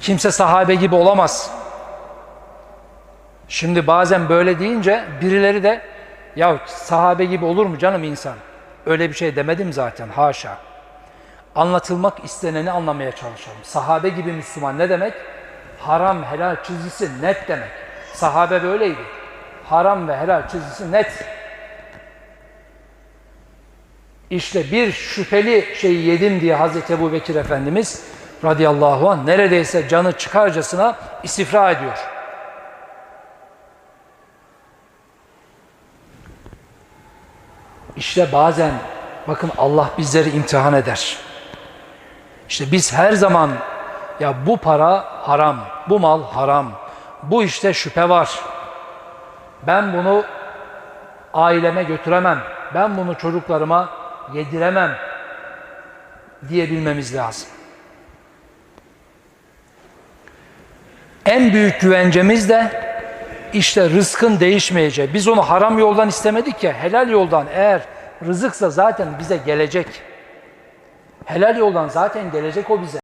Kimse sahabe gibi olamaz. Şimdi bazen böyle deyince birileri de ya sahabe gibi olur mu canım insan? Öyle bir şey demedim zaten haşa. Anlatılmak isteneni anlamaya çalışalım. Sahabe gibi Müslüman ne demek? Haram helal çizgisi net demek. Sahabe böyleydi. Haram ve helal çizgisi net. İşte bir şüpheli şeyi yedim diye Hazreti Ebu Bekir Efendimiz radıyallahu anh neredeyse canı çıkarcasına istifra ediyor. İşte bazen bakın Allah bizleri imtihan eder. İşte biz her zaman ya bu para haram, bu mal haram, bu işte şüphe var. Ben bunu aileme götüremem, ben bunu çocuklarıma yediremem diyebilmemiz lazım. En büyük güvencemiz de işte rızkın değişmeyeceği. Biz onu haram yoldan istemedik ya, helal yoldan eğer rızıksa zaten bize gelecek. Helal yoldan zaten gelecek o bize.